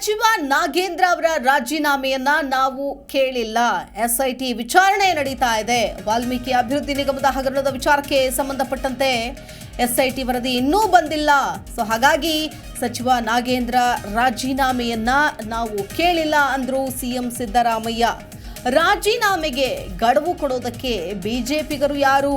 ಸಚಿವ ನಾಗೇಂದ್ರ ಅವರ ರಾಜೀನಾಮೆಯನ್ನ ನಾವು ಕೇಳಿಲ್ಲ. ಎಸ್ಐಟಿ ವಿಚಾರಣೆ ನಡೀತಾ ಇದೆ. ವಾಲ್ಮೀಕಿ ಅಭಿವೃದ್ಧಿ ನಿಗಮದ ಹಗರಣದ ವಿಚಾರಕ್ಕೆ ಸಂಬಂಧಪಟ್ಟಂತೆ ಎಸ್ಐಟಿ ವರದಿ ಇನ್ನೂ ಬಂದಿಲ್ಲ. ಸೊ ಹಾಗಾಗಿ ಸಚಿವ ನಾಗೇಂದ್ರ ರಾಜೀನಾಮೆಯನ್ನ ನಾವು ಕೇಳಿಲ್ಲ ಅಂದ್ರು ಸಿಎಂ ಸಿದ್ದರಾಮಯ್ಯ. ರಾಜೀನಾಮೆಗೆ ಗಡುವು ಕೊಡೋದಕ್ಕೆ ಬಿಜೆಪಿಗರು ಯಾರು?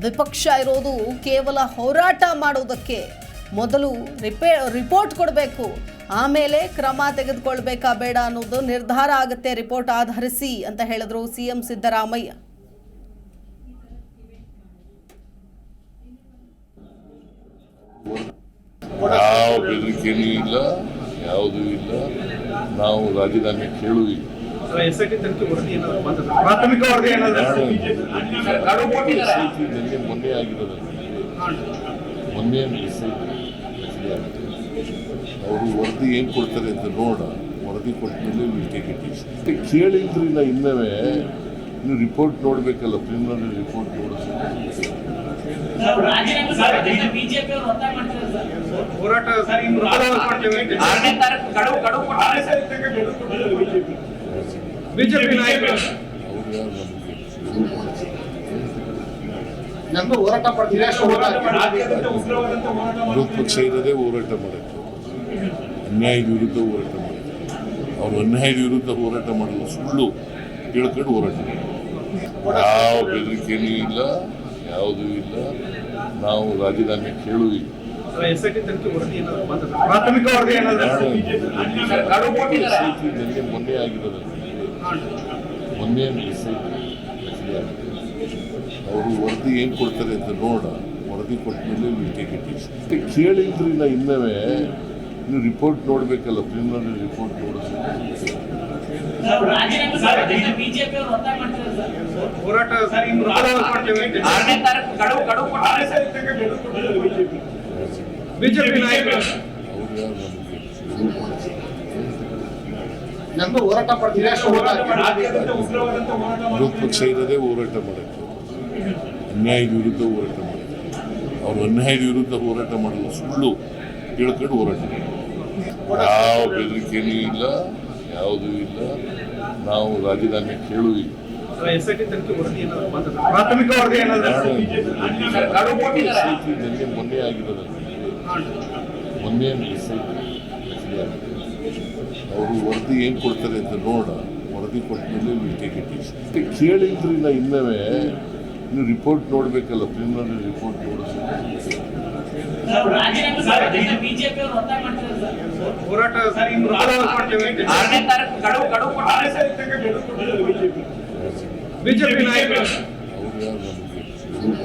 ವಿಪಕ್ಷ ಇರೋದು ಕೇವಲ ಹೋರಾಟ ಮಾಡೋದಕ್ಕೆ ಮೊದಲು ರಿಪೇ, ರಿಪೋರ್ಟ್ ಕೊಡಬೇಕು. ಆಮೇಲೆ ಕ್ರಮ ತೆಗೆದುಕೊಳ್ಬೇಕಾ ಬೇಡ ಅನ್ನೋದು ನಿರ್ಧಾರ ಆಗುತ್ತೆ. ರಿಪೋರ್ಟ್ ಆಧರಿಸಿ ಅಂತ ಹೇಳಿದ್ರು ಸಿಎಂ ಸಿದ್ದರಾಮಯ್ಯ. ಯಾವ ಬೆದರಿಕೆನೂ ಇಲ್ಲ ಯಾವುದೂ ಇಲ್ಲ. ನಾವು ರಾಜೀನಾಮೆ ಕೇಳುವುದಿಲ್ಲ ಮೊನ್ನೆ ಆಗಿರೋದಲ್ಲ ಮೊನ್ನೆ ಎಸ್ ಐ ಅವರು ವರದಿ ಏನು ಕೊಡ್ತಾರೆ ಅಂತ ನೋಡೋಣ. ವರದಿ ಕೊಟ್ಟ ಮೇಲೆ ವಿಲ್ ಟೇಕ್ ಇಟ್ ಈಸಿ ಕೇಳಿದ್ರಿ ನಾ ಇನ್ನವೇ? ನೀವು ರಿಪೋರ್ಟ್ ನೋಡಬೇಕಲ್ಲ ಪ್ರಿಲಿಮಿನರಿ ರಿಪೋರ್ಟ್ ನೋಡಬೇಕು ಸರ್ ಹೋರಾಟ ಮಾಡ್ತೇವೆ ವಿರೋಧ ಪಕ್ಷ ಇರೋದೇ ಹೋರಾಟ ಮಾಡೋಕ್ಕೆ ಅನ್ಯಾಯದ ವಿರುದ್ಧ ಹೋರಾಟ ಮಾಡುತ್ತೆ ಅವರು ಅನ್ಯಾಯದ ವಿರುದ್ಧ ಹೋರಾಟ ಮಾಡಲು ಸುಳ್ಳು ಕೇಳ್ಕೊಂಡು ಹೋರಾಟ ಮಾಡ್ತಾರೆ. ಯಾವ ಬೆದರಿಕೆಯೂ ಇಲ್ಲ ಯಾವುದೂ ಇಲ್ಲ. ನಾವು ರಾಜೀನಾಮೆ ನಿನ್ನೆ ಮೊನ್ನೆ ಆಗಿರೋದಲ್ಲ ಮೊನ್ನೆ ಎಸ್ ಐ ಅವರು ವರದಿ ಏನು ಕೊಡ್ತಾರೆ ಅಂತ ನೋಡ. ವರದಿ ಕೊಟ್ಟ ಮೇಲೆ ವಿಲ್ ಟೇಕ್ ಇಟ್ ಈಸಿ ಕೇಳಿದ್ರಿ ನಾ ಇನ್ನವೇ ನೀವು ರಿಪೋರ್ಟ್ ನೋಡಬೇಕಲ್ಲ ಪ್ರಿಲಿಮಿನರಿ ರಿಪೋರ್ಟ್ ನೋಡಿದ್ರೆ ಬಿಜೆಪಿ ನಾಯಕರು. ನಮ್ದು ಹೋರಾಟ ಮಾಡ್ತೀವಿ ಪಕ್ಷ ಇರೋದೇ ಹೋರಾಟ ಮಾಡೋಕ್ಕೆ. ಅನ್ಯಾಯದ ವಿರುದ್ಧ ಹೋರಾಟ ಮಾಡೋಕ್ಕೆ. ಅವರು ಅನ್ಯಾಯದ ವಿರುದ್ಧ ಹೋರಾಟ ಮಾಡಲು ಸುಳ್ಳು ಕೇಳ್ಕೊಂಡು ಹೋರಾಟ ಮಾಡ್ತಾರೆ. ಯಾವ ಬೆದರಿಕೆಯೂ ಇಲ್ಲ ಯಾವುದೂ ಇಲ್ಲ. ನಾವು ರಾಜೀನಾಮೆ ಪ್ರಾಥಮಿಕ ನಿನ್ನೆ ಮೊನ್ನೆ ಆಗಿರೋದಲ್ಲ ಮೊನ್ನೆ ಎಸ್ ಐ ಅವರು ವರದಿ ಏನು ಕೊಡ್ತಾರೆ ಅಂತ ನೋಡ. ವರದಿ ಕೊಟ್ಟ ಮೇಲೆ ವಿಲ್ ಟೇಕ್ ಇಟ್ ಈಸಿ ಕೇಳಿದ್ರಿ ನಾ ಇನ್ನವೇ ನೀವು ರಿಪೋರ್ಟ್ ನೋಡಬೇಕಲ್ಲ ಪ್ರಿಲಿಮಿನರಿ ರಿಪೋರ್ಟ್ ನೋಡಬೇಕು ಬಿಜೆಪಿ. ಅವರು ಬಿಜೆಪಿ ಯಾರು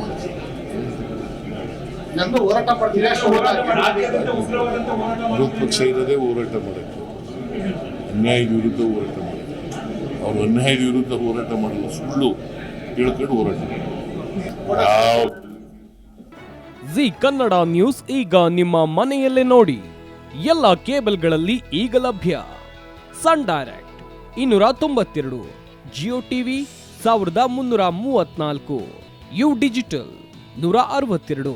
ನಮಗೆ ನಮ್ದು ಹೋರಾಟ ಮಾಡ್ತೀವಿ. ಪಕ್ಷ ಇರೋದೇ ಹೋರಾಟ ಮಾಡೋಕ್ಕೆ. ಅನ್ಯಾಯದ ವಿರುದ್ಧ ಹೋರಾಟ ಮಾಡೋಕ್ಕೆ. ಅವರು ಅನ್ಯಾಯದ ವಿರುದ್ಧ ಹೋರಾಟ ಮಾಡಲು ಸುಳ್ಳು ಕೇಳ್ಕೊಂಡು ಹೋರಾಟ. ಜಿ ಕನ್ನಡ ನ್ಯೂಸ್ ಈಗ ನಿಮ್ಮ ಮನೆಯಲ್ಲೇ ನೋಡಿ. ಎಲ್ಲ ಕೇಬಲ್ಗಳಲ್ಲಿ ಈಗ ಲಭ್ಯ. ಸನ್ ಡೈರೆಕ್ಟ್ ಇನ್ನೂರ ತೊಂಬತ್ತೆರಡು ಜಿಯೋ ಟಿವಿ ಸಾವಿರದ ಮುನ್ನೂರ ಮೂವತ್ನಾಲ್ಕು ಯು ಡಿಜಿಟಲ್ ನೂರ ಅರವತ್ತೆರಡು.